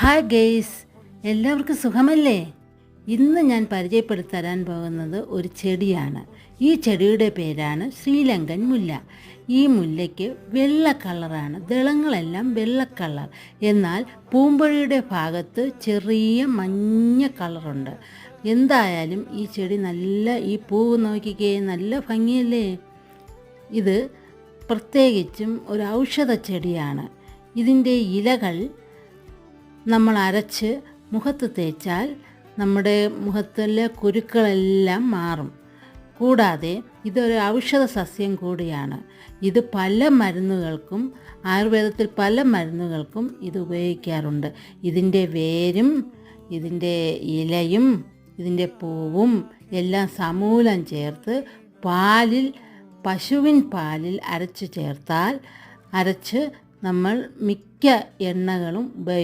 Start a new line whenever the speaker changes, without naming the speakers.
Hi guys എല്ലാവർക്കും സുഖമല്ലേ? ഇന്ന് ഞാൻ പരിചയപ്പെടുത്തരാൻ പോകുന്നത് ഒരു ചെടിയാണ്. ഈ ചെടിയുടെ പേരാണ് ശ്രീലങ്കൻ മുല്ല. ഈ മുല്ലയ്ക്ക് വെള്ള കളറാണ്. ദളങ്ങളെല്ലാം വെള്ള കളർ. എന്നാൽ പൂമ്പൊഴിയുടെ ഭാഗത്ത് ചെറിയ മഞ്ഞ കളറുണ്ട്. എന്തായാലും ഈ ചെടി നല്ല ഈ പൂവ് നോക്കിക്കേ നല്ല ഭംഗിയല്ലേ? ഇത് പ്രത്യേകിച്ചും ഒരു ഔഷധ ചെടിയാണ്. ഇതിന്റെ ഇലകൾ നമ്മൾ അരച്ച് മുഖത്ത് തേച്ചാൽ നമ്മുടെ മുഖത്തിലെ കുരുക്കളെല്ലാം മാറും. കൂടാതെ ഇതൊരു ഔഷധ സസ്യം കൂടിയാണ്. ഇത് പല മരുന്നുകൾക്കും ആയുർവേദത്തിൽ പല മരുന്നുകൾക്കും ഇത് ഉപയോഗിക്കാറുണ്ട്. ഇതിന്റെ വേരും ഇതിന്റെ ഇലയും ഇതിന്റെ പൂവും എല്ലാം സമൂലം ചേർത്ത് പാലിൽ പശുവിൻ പാലിൽ അരച്ച് ചേർത്താൽ അരച്ച് നമ്മൾ മിക്ക എണ്ണകളും ഉപയോഗിക്കും.